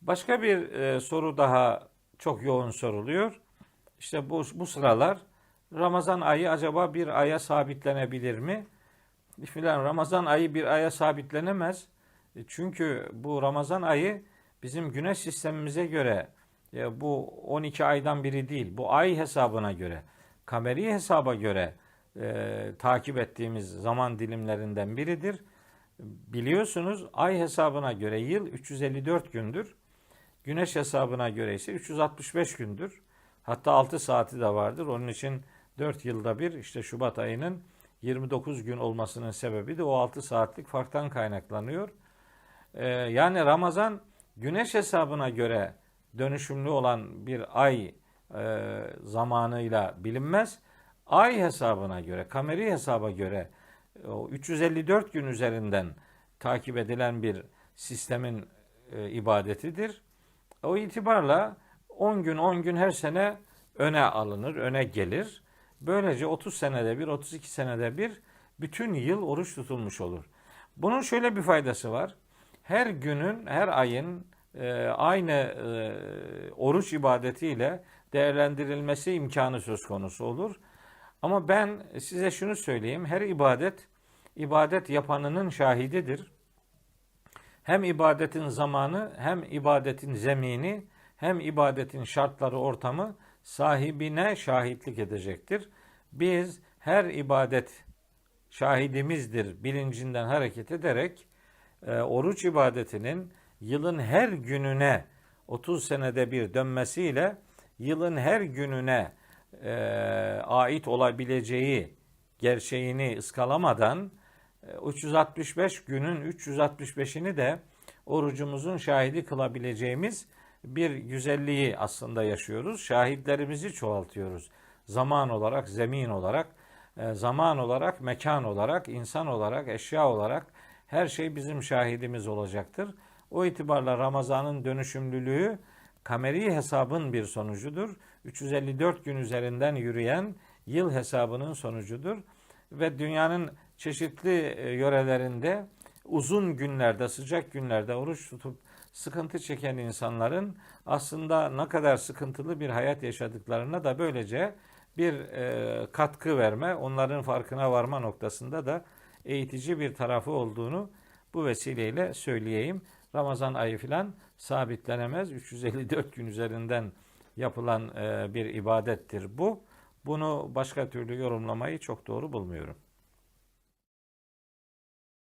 Başka bir e, soru daha çok yoğun soruluyor. İşte bu, bu sıralar Ramazan ayı acaba bir aya sabitlenebilir mi? Filan Ramazan ayı bir aya sabitlenemez. E, Çünkü bu Ramazan ayı bizim güneş sistemimize göre e, bu 12 aydan biri değil. Bu ay hesabına göre, kameri hesaba göre e, takip ettiğimiz zaman dilimlerinden biridir. Biliyorsunuz ay hesabına göre yıl 354 gündür. Güneş hesabına göre ise 365 gündür. Hatta 6 saati de vardır. Onun için 4 yılda bir işte Şubat ayının 29 gün olmasının sebebi de o 6 saatlik farktan kaynaklanıyor. Ee, yani Ramazan güneş hesabına göre dönüşümlü olan bir ay e, zamanıyla bilinmez. Ay hesabına göre, kameri hesaba göre o 354 gün üzerinden takip edilen bir sistemin e, ibadetidir. O itibarla 10 gün 10 gün her sene öne alınır, öne gelir. Böylece 30 senede bir, 32 senede bir bütün yıl oruç tutulmuş olur. Bunun şöyle bir faydası var. Her günün, her ayın e, aynı e, oruç ibadetiyle değerlendirilmesi imkanı söz konusu olur. Ama ben size şunu söyleyeyim. Her ibadet, ibadet yapanının şahididir hem ibadetin zamanı hem ibadetin zemini hem ibadetin şartları ortamı sahibine şahitlik edecektir. Biz her ibadet şahidimizdir bilincinden hareket ederek e, oruç ibadetinin yılın her gününe 30 senede bir dönmesiyle yılın her gününe e, ait olabileceği gerçeğini ıskalamadan 365 günün 365'ini de orucumuzun şahidi kılabileceğimiz bir güzelliği aslında yaşıyoruz. Şahitlerimizi çoğaltıyoruz. Zaman olarak, zemin olarak, e, zaman olarak, mekan olarak, insan olarak, eşya olarak her şey bizim şahidimiz olacaktır. O itibarla Ramazan'ın dönüşümlülüğü kameri hesabın bir sonucudur. 354 gün üzerinden yürüyen yıl hesabının sonucudur ve dünyanın çeşitli e, yörelerinde uzun günlerde, sıcak günlerde oruç tutup sıkıntı çeken insanların aslında ne kadar sıkıntılı bir hayat yaşadıklarına da böylece bir e, katkı verme, onların farkına varma noktasında da eğitici bir tarafı olduğunu bu vesileyle söyleyeyim. Ramazan ayı filan sabitlenemez. 354 gün üzerinden yapılan e, bir ibadettir bu. Bunu başka türlü yorumlamayı çok doğru bulmuyorum.